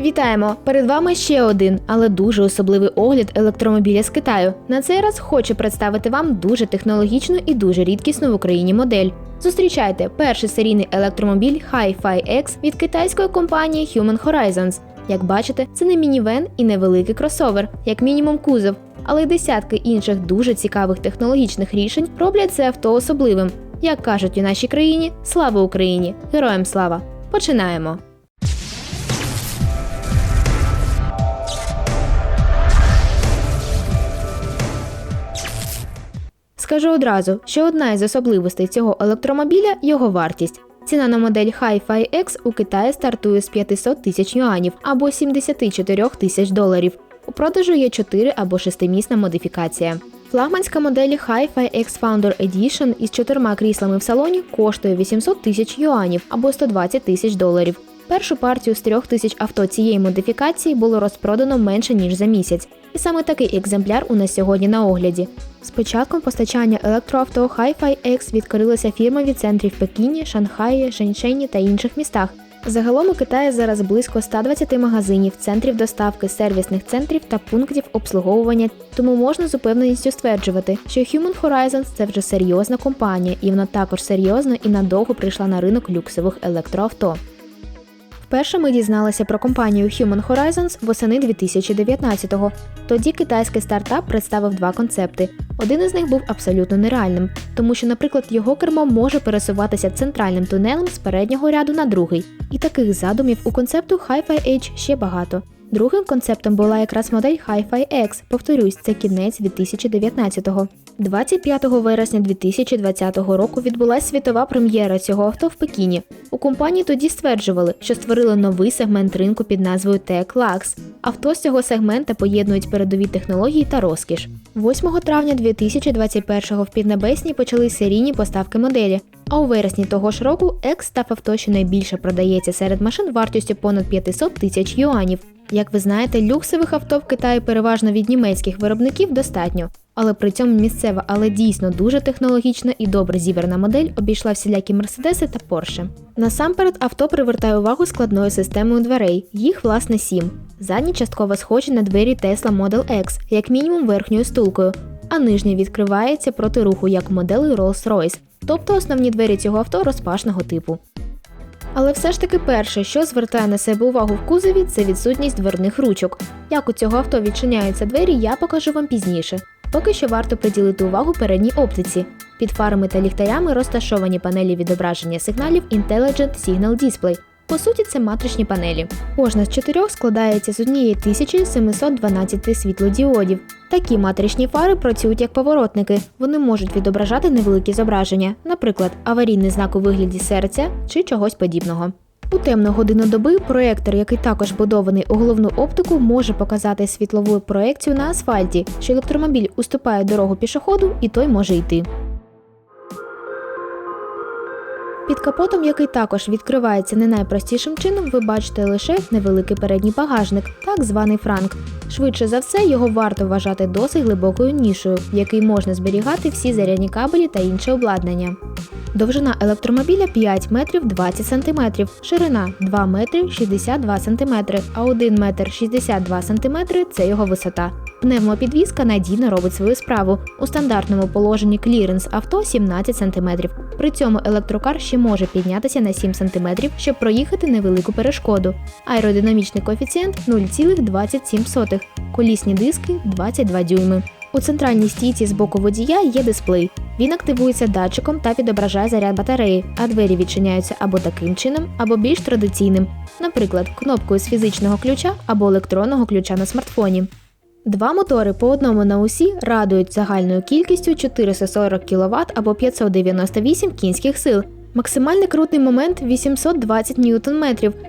Вітаємо! Перед вами ще один, але дуже особливий огляд електромобіля з Китаю. На цей раз хочу представити вам дуже технологічну і дуже рідкісну в Україні модель. Зустрічайте перший серійний електромобіль Hi-Fi X від китайської компанії Human Horizons. Як бачите, це не мінівен і не великий кросовер, як мінімум кузов, але й десятки інших дуже цікавих технологічних рішень роблять це авто особливим. Як кажуть у нашій країні, слава Україні! Героям слава! Починаємо! Скажу одразу, що одна із особливостей цього електромобіля його вартість. Ціна на модель Hi-Fi X у Китаї стартує з 500 тисяч юанів або 74 тисяч доларів. У продажу є 4 або 6-місна модифікація. Флагманська модель Hi-Fi X Founder Edition із чотирма кріслами в салоні коштує 800 тисяч юанів або 120 тисяч доларів. Першу партію з трьох тисяч авто цієї модифікації було розпродано менше ніж за місяць, і саме такий екземпляр у нас сьогодні на огляді. З початком постачання електроавто Hi-Fi X відкрилися фірми від в Пекіні, Шанхаї, Шеньшені та інших містах. Загалом у Китаї зараз близько 120 магазинів, центрів доставки, сервісних центрів та пунктів обслуговування, тому можна з упевненістю стверджувати, що Human Horizons – це вже серйозна компанія, і вона також серйозно і надовго прийшла на ринок люксових електроавто. Вперше ми дізналися про компанію Human Horizons восени 2019-го. Тоді китайський стартап представив два концепти. Один із них був абсолютно нереальним, тому що, наприклад, його кермо може пересуватися центральним тунелем з переднього ряду на другий. І таких задумів у концепту Hi-Fi Edge ще багато. Другим концептом була якраз модель Hi-Fi X. Повторюсь, це кінець 2019-го. 25 вересня 2020 року відбулася світова прем'єра цього авто в Пекіні. У компанії тоді стверджували, що створили новий сегмент ринку під назвою Tech Lux. Авто з цього сегмента поєднують передові технології та розкіш. 8 травня 2021-го в Піднебесній почали серійні поставки моделі. А у вересні того ж року X став авто, що найбільше продається серед машин вартістю понад 500 тисяч юанів. Як ви знаєте, люксових авто в Китаї переважно від німецьких виробників достатньо. Але при цьому місцева, але дійсно дуже технологічна і добре зібрана модель обійшла всілякі мерседеси та Порше. Насамперед, авто привертає увагу складною системою дверей. Їх власне сім. Задні частково схожі на двері Tesla Model X, як мінімум верхньою стулкою, а нижня відкривається проти руху, як моделі Rolls-Royce. Тобто основні двері цього авто розпашного типу. Але все ж таки перше, що звертає на себе увагу в кузові, це відсутність дверних ручок. Як у цього авто відчиняються двері, я покажу вам пізніше. Поки що варто приділити увагу передній оптиці. Під фарами та ліхтарями розташовані панелі відображення сигналів Intelligent Signal Display. По суті, це матричні панелі. Кожна з чотирьох складається з 1712 світлодіодів. Такі матричні фари працюють як поворотники. Вони можуть відображати невеликі зображення, наприклад, аварійний знак у вигляді серця чи чогось подібного. У темну годину доби проектор, який також будований у головну оптику, може показати світлову проекцію на асфальті, що електромобіль уступає дорогу пішоходу і той може йти. Під капотом, який також відкривається не найпростішим чином, ви бачите лише невеликий передній багажник, так званий франк. Швидше за все, його варто вважати досить глибокою нішою, в якій можна зберігати всі зарядні кабелі та інше обладнання. Довжина електромобіля 5 метрів 20 сантиметрів, ширина 2 метри 62 сантиметри, а 1 метр 62 сантиметри – це його висота. Пневмопідвізка надійно робить свою справу. У стандартному положенні кліренс авто 17 см. При цьому електрокар ще може піднятися на 7 см, щоб проїхати невелику перешкоду. Аеродинамічний коефіцієнт 0,27, колісні диски 22 дюйми. У центральній стійці з боку водія є дисплей. Він активується датчиком та відображає заряд батареї, а двері відчиняються або таким чином, або більш традиційним, наприклад, кнопкою з фізичного ключа або електронного ключа на смартфоні. Два мотори по одному на усі радують загальною кількістю 440 кВт або 598 кінських сил. Максимальний крутний момент 820 Нм.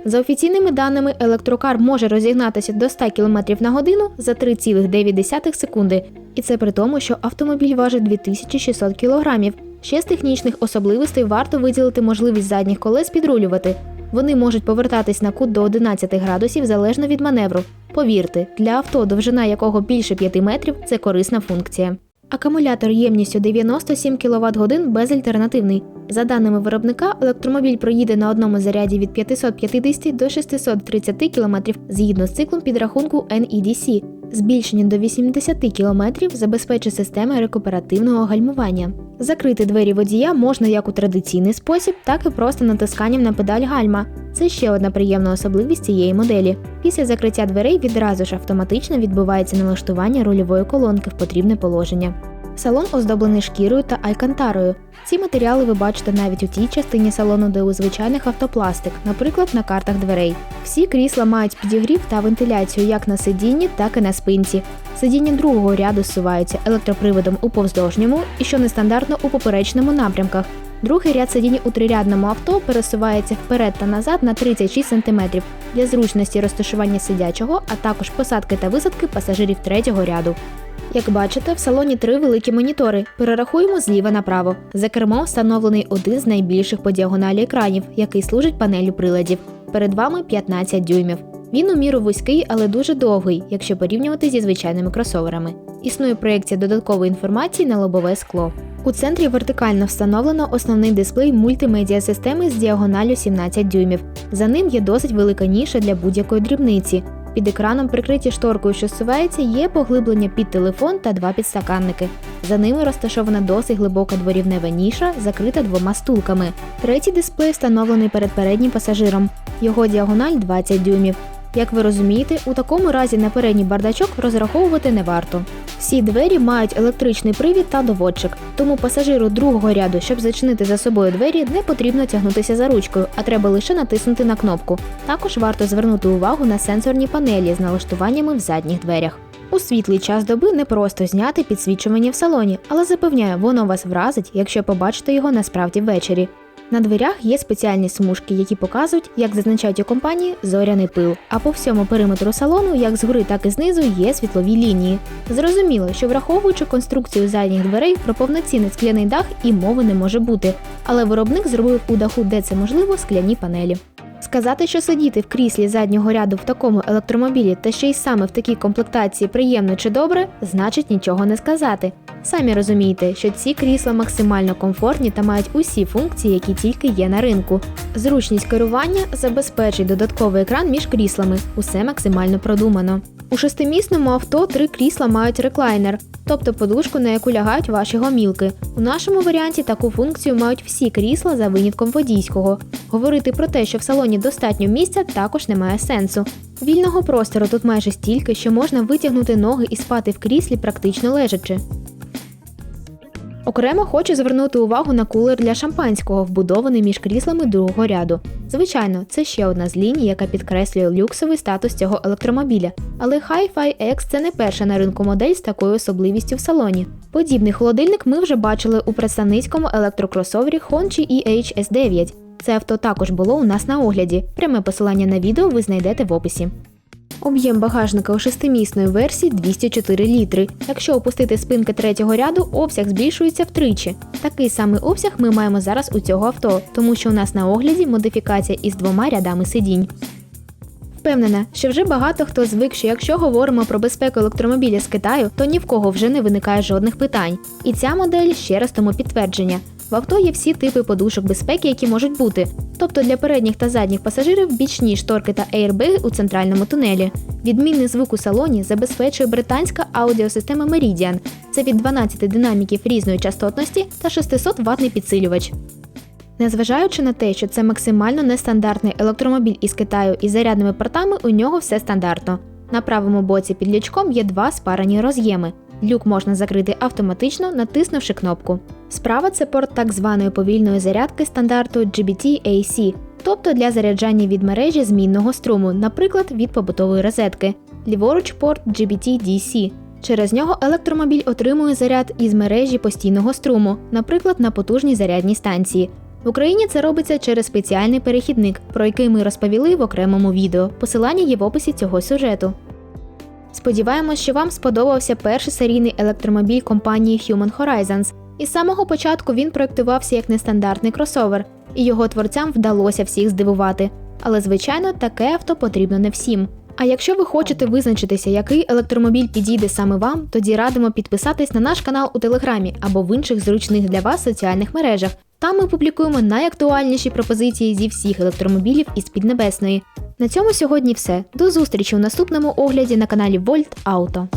За офіційними даними, електрокар може розігнатися до 100 км на годину за 3,9 секунди. І це при тому, що автомобіль важить 2600 кг. Ще з технічних особливостей варто виділити можливість задніх колес підрулювати. Вони можуть повертатись на кут до 11 градусів залежно від маневру. Повірте, для авто, довжина якого більше 5 метрів, це корисна функція. Акумулятор ємністю 97 кВт годин безальтернативний. За даними виробника, електромобіль проїде на одному заряді від 550 до 630 км згідно з циклом підрахунку NEDC. Збільшення до 80 км забезпечить система рекуперативного гальмування. Закрити двері водія можна як у традиційний спосіб, так і просто натисканням на педаль гальма. Це ще одна приємна особливість цієї моделі. Після закриття дверей відразу ж автоматично відбувається налаштування рульової колонки в потрібне положення. Салон оздоблений шкірою та айкантарою. Ці матеріали ви бачите навіть у тій частині салону, де у звичайних автопластик, наприклад, на картах дверей. Всі крісла мають підігрів та вентиляцію як на сидінні, так і на спинці. Сидіння другого ряду зсуваються електроприводом у повздовжньому і що нестандартно у поперечному напрямках. Другий ряд сидінь у трирядному авто пересувається вперед та назад на 36 см для зручності розташування сидячого, а також посадки та висадки пасажирів третього ряду. Як бачите, в салоні три великі монітори. Перерахуємо зліва направо. За кермом встановлений один з найбільших по діагоналі екранів, який служить панелю приладів. Перед вами 15 дюймів. Він у міру вузький, але дуже довгий, якщо порівнювати зі звичайними кросоверами. Існує проєкція додаткової інформації на лобове скло. У центрі вертикально встановлено основний дисплей мультимедіа системи з діагоналю 17 дюймів. За ним є досить велика ніша для будь-якої дрібниці. Під екраном, прикриті шторкою, що зсувається, є поглиблення під телефон та два підстаканники. За ними розташована досить глибока дворівнева ніша, закрита двома стулками. Третій дисплей встановлений перед переднім пасажиром. Його діагональ 20 дюймів. Як ви розумієте, у такому разі на передній бардачок розраховувати не варто. Всі двері мають електричний привід та доводчик, тому пасажиру другого ряду, щоб зачинити за собою двері, не потрібно тягнутися за ручкою, а треба лише натиснути на кнопку. Також варто звернути увагу на сенсорні панелі з налаштуваннями в задніх дверях. У світлий час доби не просто зняти підсвічування в салоні, але запевняю, воно вас вразить, якщо побачите його насправді ввечері. На дверях є спеціальні смужки, які показують, як зазначають у компанії зоряний пил. А по всьому периметру салону, як згори, так і знизу, є світлові лінії. Зрозуміло, що враховуючи конструкцію задніх дверей, про повноцінний скляний дах і мови не може бути. Але виробник зробив у даху, де це можливо, скляні панелі. Сказати, що сидіти в кріслі заднього ряду в такому електромобілі та ще й саме в такій комплектації приємно чи добре, значить нічого не сказати. Самі розумієте, що ці крісла максимально комфортні та мають усі функції, які тільки є на ринку. Зручність керування забезпечить додатковий екран між кріслами, усе максимально продумано. У шестимісному авто три крісла мають реклайнер, тобто подушку, на яку лягають ваші гомілки. У нашому варіанті таку функцію мають всі крісла за винятком водійського. Говорити про те, що в салоні достатньо місця, також немає сенсу. Вільного простору тут майже стільки, що можна витягнути ноги і спати в кріслі практично лежачи. Окремо хочу звернути увагу на кулер для шампанського, вбудований між кріслами другого ряду. Звичайно, це ще одна з ліній, яка підкреслює люксовий статус цього електромобіля. Але Hi-Fi X це не перша на ринку модель з такою особливістю в салоні. Подібний холодильник ми вже бачили у представницькому електрокросовері Honchi EH-S9. Це авто також було у нас на огляді. Пряме посилання на відео ви знайдете в описі. Об'єм багажника у шестимісної версії 204 літри. Якщо опустити спинки третього ряду, обсяг збільшується втричі. Такий самий обсяг ми маємо зараз у цього авто, тому що у нас на огляді модифікація із двома рядами сидінь. Впевнена, що вже багато хто звик, що якщо говоримо про безпеку електромобіля з Китаю, то ні в кого вже не виникає жодних питань. І ця модель ще раз тому підтвердження. В авто є всі типи подушок безпеки, які можуть бути, тобто для передніх та задніх пасажирів бічні шторки та ейрбеги у центральному тунелі. Відмінний звук у салоні забезпечує британська аудіосистема Meridian. Це від 12 динаміків різної частотності та 600 ватний підсилювач. Незважаючи на те, що це максимально нестандартний електромобіль із Китаю із зарядними портами, у нього все стандартно. На правому боці під лючком є два спарані роз'єми. Люк можна закрити автоматично, натиснувши кнопку. Справа це порт так званої повільної зарядки стандарту GBT-AC, тобто для заряджання від мережі змінного струму, наприклад, від побутової розетки. Ліворуч порт GBT-DC. Через нього електромобіль отримує заряд із мережі постійного струму, наприклад, на потужній зарядній станції. В Україні це робиться через спеціальний перехідник, про який ми розповіли в окремому відео. Посилання є в описі цього сюжету. Сподіваємось, що вам сподобався перший серійний електромобіль компанії Human Horizons. Із самого початку він проєктувався як нестандартний кросовер, і його творцям вдалося всіх здивувати. Але, звичайно, таке авто потрібно не всім. А якщо ви хочете визначитися, який електромобіль підійде саме вам, тоді радимо підписатись на наш канал у Телеграмі або в інших зручних для вас соціальних мережах. Там ми публікуємо найактуальніші пропозиції зі всіх електромобілів із Піднебесної. На цьому сьогодні все. До зустрічі у наступному огляді на каналі Volt Auto.